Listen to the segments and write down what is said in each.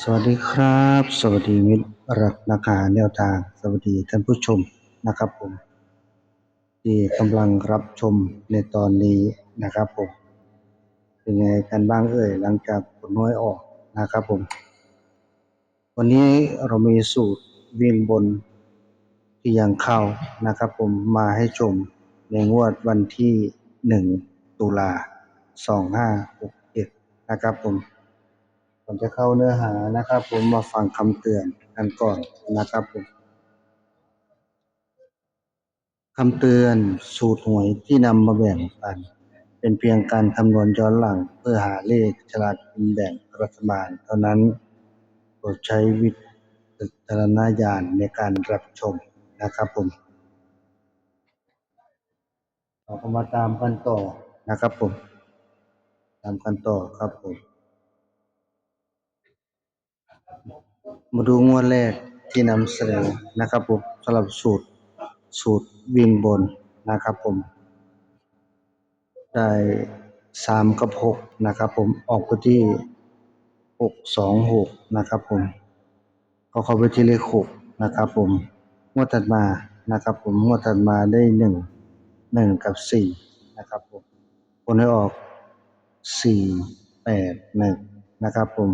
สวัสดีครับ สวัสดีมิตรรักนักหาแนวทางสวัสดีท่านผู้ชมนะครับผมที่กำลังรับชมในตอนนี้นะครับผมเป็นไงกันบ้างเอ่ยหลังจากผลน้อยออกนะครับผม วันนี้เรามีสูตรวิ่งบนที่ยังเข้านะครับผมมาให้ชมในงวดวันที่หนึ่งตุลาสองห้าหกเจ็ดนะครับผม ก่อนจะเข้าเนื้อหานะครับ ผมมาฟังคำเตือนกันก่อนนะครับผมคำเตือนสูตรหวยที่นำมาแบ่งปัน เป็นเพียงการคำนวณย้อนหลังเพื่อหาเลขฉลากกินแบ่งรัฐบาล เท่านั้นโปรดใช้วิจารณญาณในการรับชมนะครับผมเราก็มาตามกันต่อนะครับผม ตามกันต่อครับผม มาดูงวดแรกที่นำเสนอนะครับผมสำหรับสูตรสูตรวิ่งบนนะครับผม ได้สามกับหกนะครับผมออกไปที่หกสองหกนะครับผม ก็เข้าไปที่เลขหกนะครับผมงวดถัดมานะครับผมงวดถัดมาได้หนึ่งหนึ่งกับสี่นะครับผมผลให้ออกสี่แปดหนึ่งนะครับผม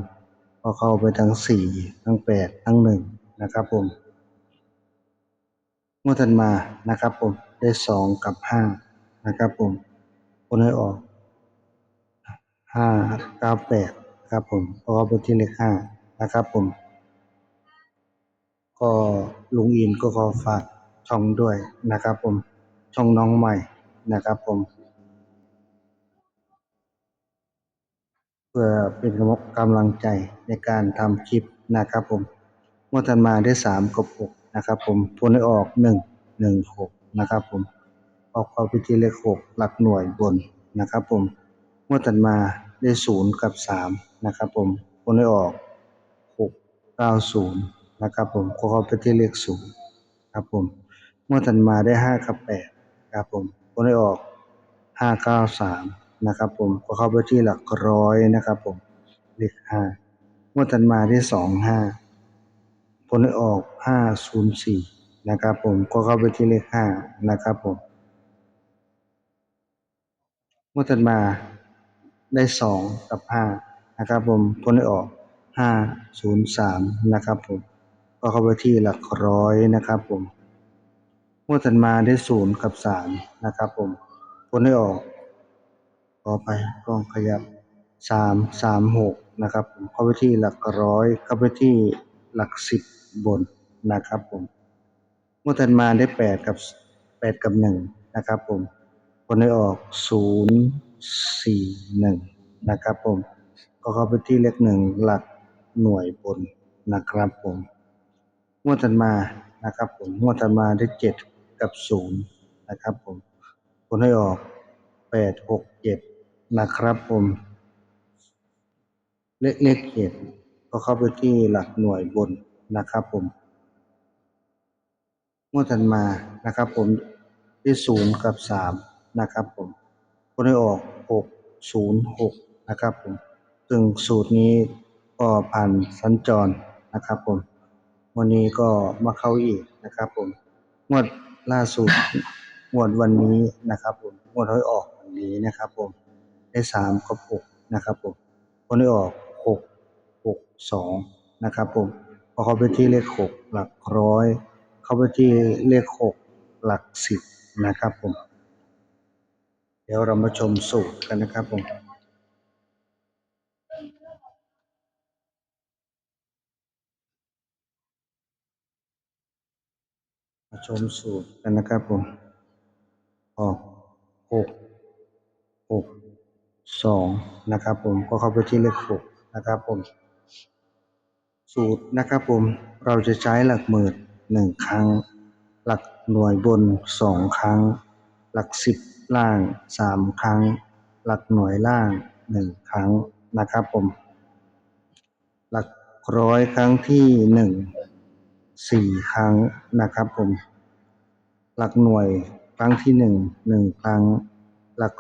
ก็เข้าไปทั้งสี่ทั้งแปดทั้งหนึ่งนะครับผมงวดถัดมานะครับผมได้สองกับห้านะครับผมผลให้ออกห้าเก้าแปดครับผมก็เข้าไปที่เลขห้านะครับผม ก็ลุงอินก็ขอฝากช่องด้วยนะครับผมช่องน้องใหม่นะครับผม พื่อเป็นกำลังใจในการทำคลิปนะครับผมงวดถัดมาได้สามกับหกนะครับผมผลให้ออกหนึ่งหนึ่งหกนะครับผมออกเข้าไปที่เลขหกหลักหน่วยบนนะครับผมงวดถัดมาได้ศูนย์กับสามนะครับผมผลให้ออกหกเก้าศูนย์นะครับผมก็เข้าไปที่เลขศูนย์ครับผมงวดถัดมาได้ห้ากับแปดครับผมผลให้ออกห้าเก้าสาม นะครับผมก็เข้าไปที่หลักร้อยนะครับผมเลขห้างวดถัดมาได้สองห้าผลให้ออกห้าศูนย์สี่นะครับผมก็เข้าไปที่เลขห้านะครับผมงวดถัดมาได้สองกับห้านะครับผมผลให้ออกห้าศูนย์สามนะครับผมก็เข้าไปที่หลักร้อยนะครับผมงวดถัดมาได้ศูนย์กับสามนะครับผมผลให้ออก อไปกล้องขยับสามสามหกนะครับผมเข้าไปที่หลักร้อยเข้าไปที่หลักสิบบนนะครับผมงวดถัดมาได้แปดกับแปดกับหนึ่งนะครับผมผลให้ออกศูนย์สี่หนึ่งนะครับผมก็เข้าไปที่เลขหนึ่งหลักหน่วยบนนะครับผมงวดถัดมานะครับผมงวดถัดมาได้เจ็ดกับศูนย์นะครับผมผลให้ออกแปดหกเจ็ด นะครับผมเลขเลขเจ็ดก็เข้าไปที่หลักหน่วยบนนะครับผมงวดถัดมานะครับผมที่ศูนย์กับสามนะครับผมผลให้ออกหกศูนย์หกนะครับผมซึ่งสูตรนี้ก็ผ่านสัญจรนะครับผมวันนี้ก็มาเข้าอีกนะครับผมงวดล่าสุดงวดวันนี้นะครับผมงวดให้ออกวันนี้นะครับผม ได้สามกับหกนะครับผมผลให้ออกหกหกสองนะครับผมพอเข้าไปที่เลขหกหลักร้อย เข้าไปที่เลขหกหลักสิบนะครับผม เดี๋ยวเรามาชมสูตรกันนะครับผมมาชมสูตรกันนะครับผม ออกหกหก สองนะครับผมก็เข้าไปที่เลขหกนะครับผม สูตรนะครับผมเราจะใช้หลักหมื่นหนึ่งครั้ง หลักหน่วยบนสองครั้ง หลักสิบล่างสามครั้ง หลักหน่วยล่างหนึ่งครั้งนะครับผม หลักร้อยครั้งที่หนึ่งสี่ครั้งนะครับผม หลักหน่วยครั้งที่หนึ่งหนึ่งครั้ง หลัก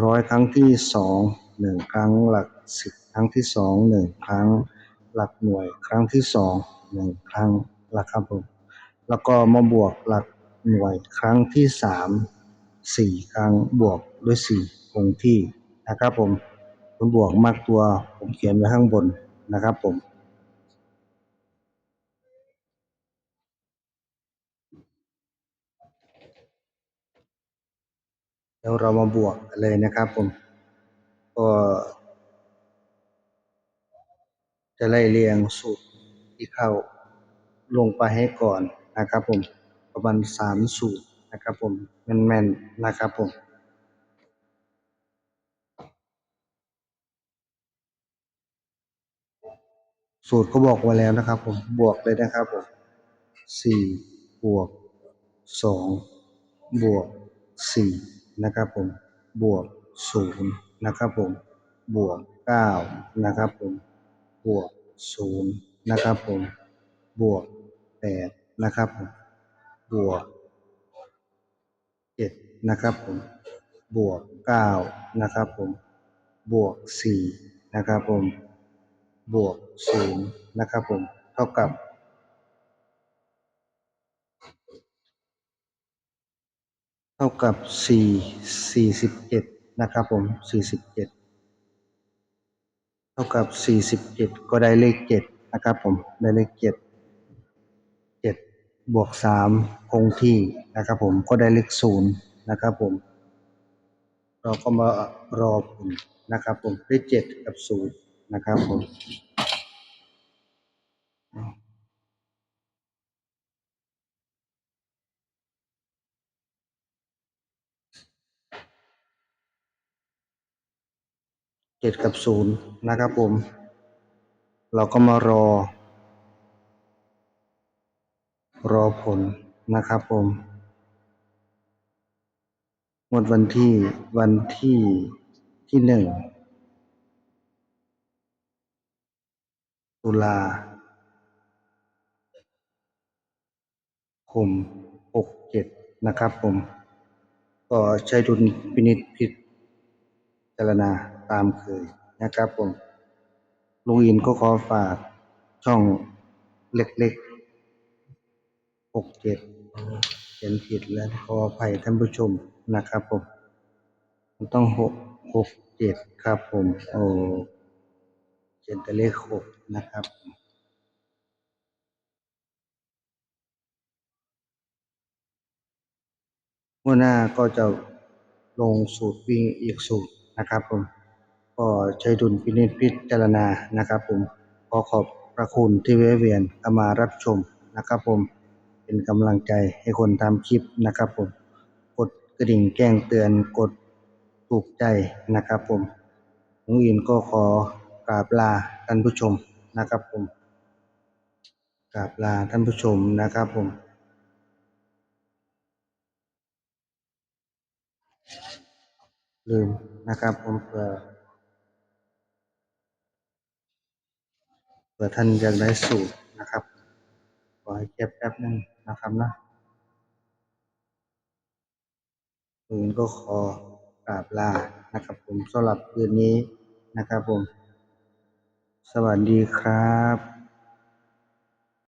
ร้อยครั้งที่สองหนึ่งครั้ง หลักสิบครั้งที่สองหนึ่งครั้ง หลักหน่วยครั้งที่สองหนึ่งครั้งนะครับผมแล้วก็มาบวกหลักหน่วยครั้งที่สามสี่ครั้งบวกด้วยสี่คงที่นะครับผมผลบวกมากตัวผมเขียนไว้ข้างบนนะครับผม เดี๋ยวเรามาบวกกันเลยนะครับผม ก็ จะไล่เรียงสูตรที่เข้าลงไปให้ก่อนนะครับผมประมาณสามสูตรนะครับผมแม่นๆนะครับผมสูตรก็บอกไว้แล้วนะครับผมบวกเลยนะครับผมสี่บวกสองบวกสี่ นะครับผมบวกศูนย์นะครับผมบวกเก้านะครับผมบวกศูนย์นะครับผมบวกแปดนะครับผมบวกเจ็ดนะครับผมบวกเก้านะครับผมบวกสี่นะครับผมบวกศูนย์นะครับผมเท่ากับ ท่ากับสี่สี่สิบเจ็ดนะครับผมสี่สิบเจ็ดเท่ากับสี่สิบเจ็ดก็ได้เลขเจ็ดนะครับผมได้เลขเจ็ดเจ็ดบวกสามคงที่นะครับผมก็ได้เลขศูนย์นะครับผมเราก็มารอผลนะครับผมได้เจ็ดกับศูนย์นะครับผม เจ็ดกับศูนย์นะครับผม เราก็มารอ รอผลนะครับผมงวดวันที่วันที่ที่หนึ่งตุลาคมหกเจ็ดนะครับผม ก็ใช้ดุลพินิจพิจารณา ตามเคยนะครับผมลุงอินก็ขอฝากช่องเล็กๆหกเจ็ดเขียนผิดและขออภัยท่านผู้ชมนะครับผมมันต้องหกหกเจ็ดครับผมโอ้เขียนแต่เลขหกนะครับหัวหน้าก็จะลงสูตรวิ่งอีกสูตรนะครับผม ก็ใช้ดุลพินิจพิจารณานะครับ ผมขอขอบพระคุณที่แวะเวียนเข้ามารับชมนะครับ ผมเป็นกำลังใจให้คนทำคลิปนะครับ ผมกดกระดิ่งแจ้งเตือนกดถูกใจนะครับ ผมผมอินก็ขอกราบลาท่านผู้ชมนะครับ ผมกราบลาท่านผู้ชมนะครับ ผมลืมนะครับ ผมเผื่อเผื่อท่านอยากได้สูตรนะครับ ขอให้เก็บแป๊บนึงนะครับนะคืนก็ขอกราบลานะครับผมสำหรับคืนนี้นะครับผม สวัสดีครับ